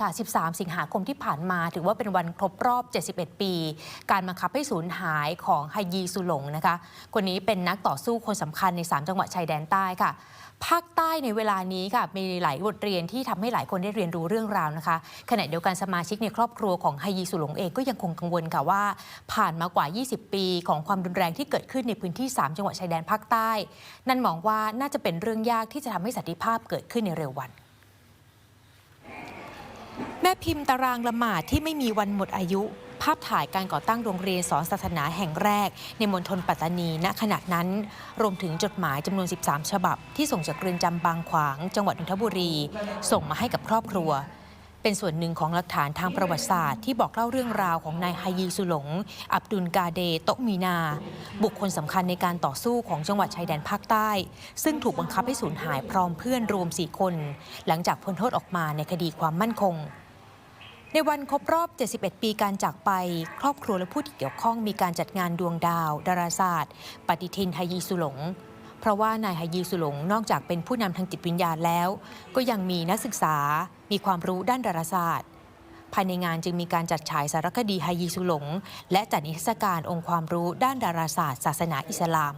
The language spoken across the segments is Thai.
ค่ะ 13 สิงหาคมที่ผ่านมา ถือว่าเป็นวันครบรอบ 71 ปี การบังคับให้สูญหายของไฮยีสุหลงนะคะ คนนี้เป็นนักต่อสู้คนสำคัญใน 3 จังหวัดชายแดนใต้ค่ะภาคใต้ในเวลานี้ค่ะมีหลายบทเรียนที่ทำให้หลายคนได้เรียนรู้เรื่องราวนะคะขณะเดียวกันสมาชิกในครอบครัวของไฮยีสุหลงเองก็ยังคงกังวลค่ะว่า ผ่านมากว่า 20 ปี ของความรุนแรงที่เกิดขึ้นในพื้นที่ 3 จังหวัดชายแดนภาคใต้ นั่นมองว่าน่าจะเป็นเรื่องยากที่จะทำให้สันติภาพเกิดขึ้นในเร็ววัน แม่พิมพ์ตารางละหมาดที่ไม่มีวันหมดอายุ ภาพถ่ายการก่อตั้งโรงเรียนสอนศาสนาแห่งแรก ในมณฑลปัตตานี ณขณะนั้น รวมถึงจดหมายจำนวน 13 ฉบับ ที่ส่งจากเรือนจำบางขวาง จังหวัดนนทบุรี ส่งมาให้กับครอบครัว เป็นส่วนหนึ่งของหลักฐานทางประวัติศาสตร์ที่บอกเล่าเรื่องราวของนายฮายีสุหลง อับดุลกาเดโตมีนา บุคคลสำคัญในการต่อสู้ของจังหวัดชายแดนภาคใต้ ซึ่งถูกบังคับให้สูญหายพร้อมเพื่อนรวม 4 คน หลังจากพ้นโทษออกมาในคดีความมั่นคงในวันครบรอบ 71 ปีการจากไป ครอบครัวและผู้ที่เกี่ยวข้องมีการจัดงานดวงดาว ดาราศาสตร์ ปฏิทินฮายีสุหลง เพราะว่านายฮายีสุหลงนอกจากเป็นผู้นำทางจิตวิญญาณแล้ว ก็ยังมีนักศึกษา มีความรู้ด้านดาราศาสตร์ ภายในงานจึงมีการจัดฉายสารคดีฮายีสุหลง และจัดนิทรรศการองค์ความรู้ด้านดาราศาสตร์ ศาสนาอิสลาม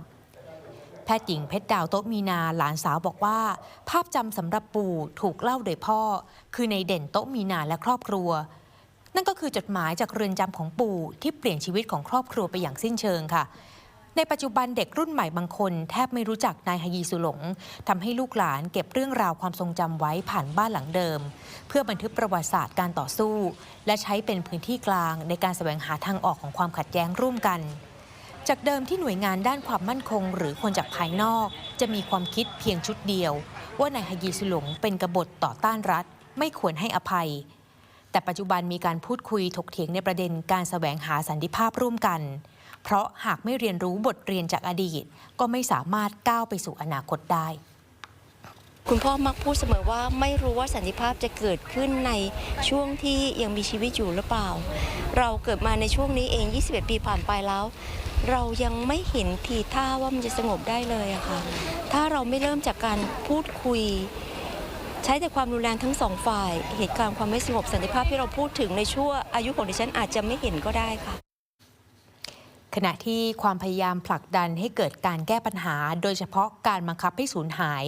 แพทย์หญิงเพชรดาวโต๊ะมีนาหลานสาวบอกว่า ภาพจำสำหรับปู่ถูกเล่าโดยพ่อ คือในเด่นโต๊ะมีนาและครอบครัวนั่นก็คือจดหมายจากเรือนจำของปู่ที่เปลี่ยนชีวิตของครอบครัวไปอย่างสิ้นเชิงค่ะ ในปัจจุบันเด็กรุ่นใหม่บางคน แทบไม่รู้จักนายฮายีสุหลงทำให้ลูกหลานเก็บเรื่องราวความทรงจำไว้ผ่านบ้านหลังเดิม เพื่อบันทึกประวัติศาสตร์การต่อสู้ และใช้เป็นพื้นที่กลางในการแสวงหาทางออกของความขัดแย้งร่วมกัน จากเดิมที่หน่วยงานด้านความมั่นคง หรือคนจากภายนอก จะมีความคิดเพียงชุดเดียว ว่านายฮายีสุหลงเป็นกบฏต่อต้านรัฐ ไม่ควรให้อภัย แต่ปัจจุบันมีการพูดคุยถกเถียงในประเด็นการแสวงหาสันติภาพร่วมกัน เพราะหากไม่เรียนรู้บทเรียนจากอดีต ก็ไม่สามารถก้าวไปสู่อนาคตได้ คุณพ่อมักพูดเสมอว่าไม่รู้ว่าสันติภาพจะเกิดขึ้นในช่วงที่ยังมีชีวิตอยู่หรือเปล่า เราเกิดมาในช่วงนี้เอง 21 ปีผ่านไปแล้ว เรายังไม่เห็นทีท่าว่ามันจะสงบได้เลยอะค่ะ ถ้าเราไม่เริ่มจากการพูดคุยใช้แต่ความรุนแรงทั้งสองฝ่าย เหตุการณ์ความไม่สงบสันติภาพที่เราพูดถึงในช่วงอายุของดิฉันอาจจะไม่เห็นก็ได้ค่ะ ขณะที่ความพยายามผลักดันให้เกิดการแก้ปัญหา โดยเฉพาะการบังคับให้สูญหาย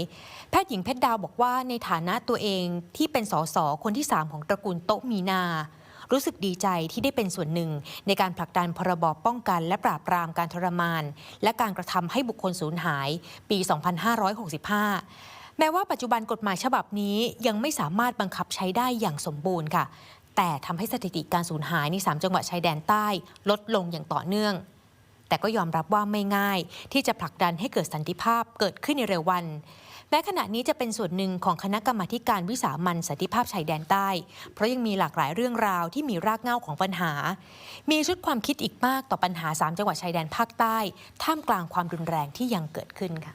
แพทย์หญิงเพชรดาวบอกว่าในฐานะตัวเองที่เป็นสสคนที่ 3 ของตระกูลโต๊ะมีนา รู้สึกดีใจที่ได้เป็นส่วนหนึ่ง ในการผลักดันพรบป้องกัน และปราบปรามการทรมาน และการกระทำให้บุคคลสูญหาย ปี 2565 แม้ว่าปัจจุบันกฎหมายฉบับนี้ยังไม่สามารถบังคับใช้ได้อย่างสมบูรณ์ค่ะ แต่ทำให้สถิติการสูญหายใน 3 จังหวัดชายแดนใต้ ลดลงอย่างต่อเนื่อง แต่ก็ยอมรับว่าไม่ง่าย ที่จะผลักดันให้เกิดสันติภาพเกิดขึ้นในเร็ววันแม้ขณะนี้จะเป็นส่วนหนึ่งของคณะกรรมาการวิสามันสันติภาพชายแดนใต้ เพราะยังมีหลากหลายเรื่องราวที่มีรากเหง้าของปัญหา มีชุดความคิดอีกมากต่อปัญหา 3 จังหวัดชายแดนภาคใต้ ท่ามกลางความรุนแรงที่ยังเกิดขึ้นค่ะ